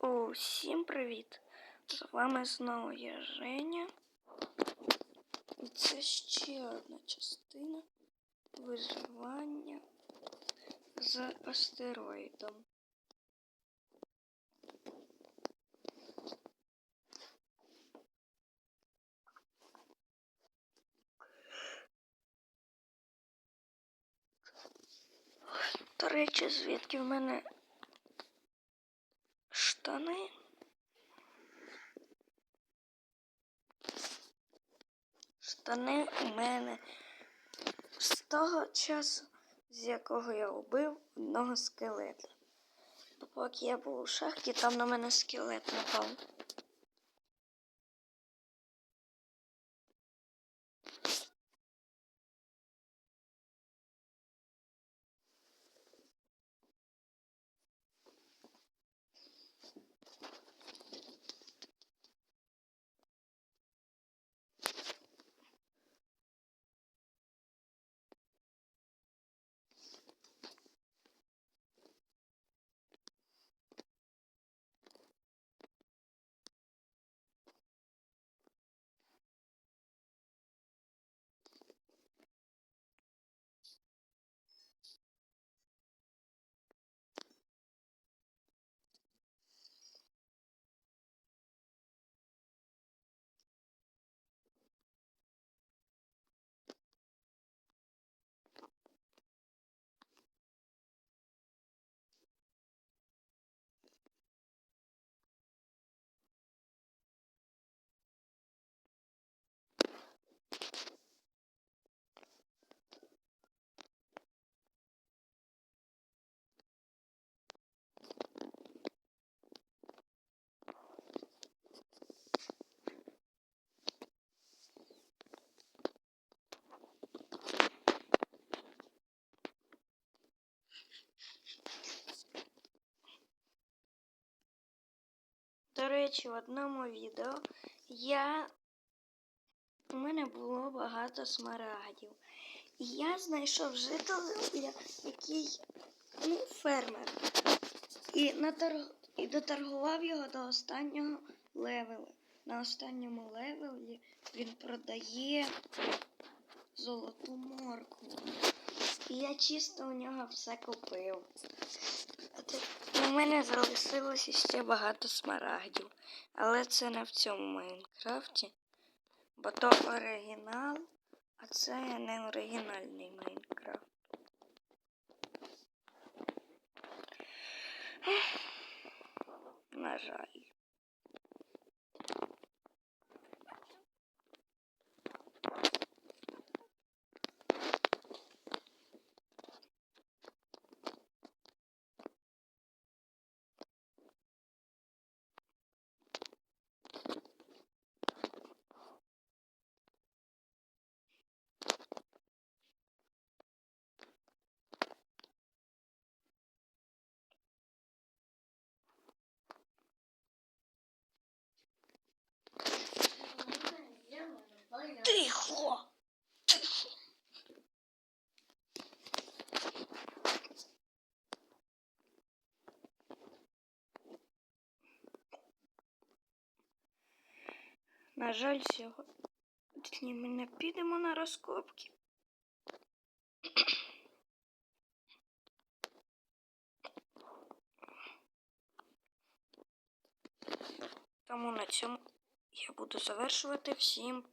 Усім привіт! З вами знову я Женя. І це ще одна частина виживання з астероїдом. До речі, звідки в мене штани? Штани у мене з того часу, з якого я убив одного скелета. Поки я був у шахті, там на мене скелет напав. До речі, в одному відео я у мене було багато смарагдів. І я знайшов жителя, який ну, фермер. І, наторг... і доторгував його до останнього левелу. На останньому левелі він продає золоту моркву. І я чисто у нього все купив. У мене залишилося ще багато смарагдів. Але це не в цьому Майнкрафті. Бо то оригінал, а це не оригінальний Майнкрафт. На жаль. На жаль, сьогодні ми не підемо на розкопки. Тому на цьому я буду завершувати всім па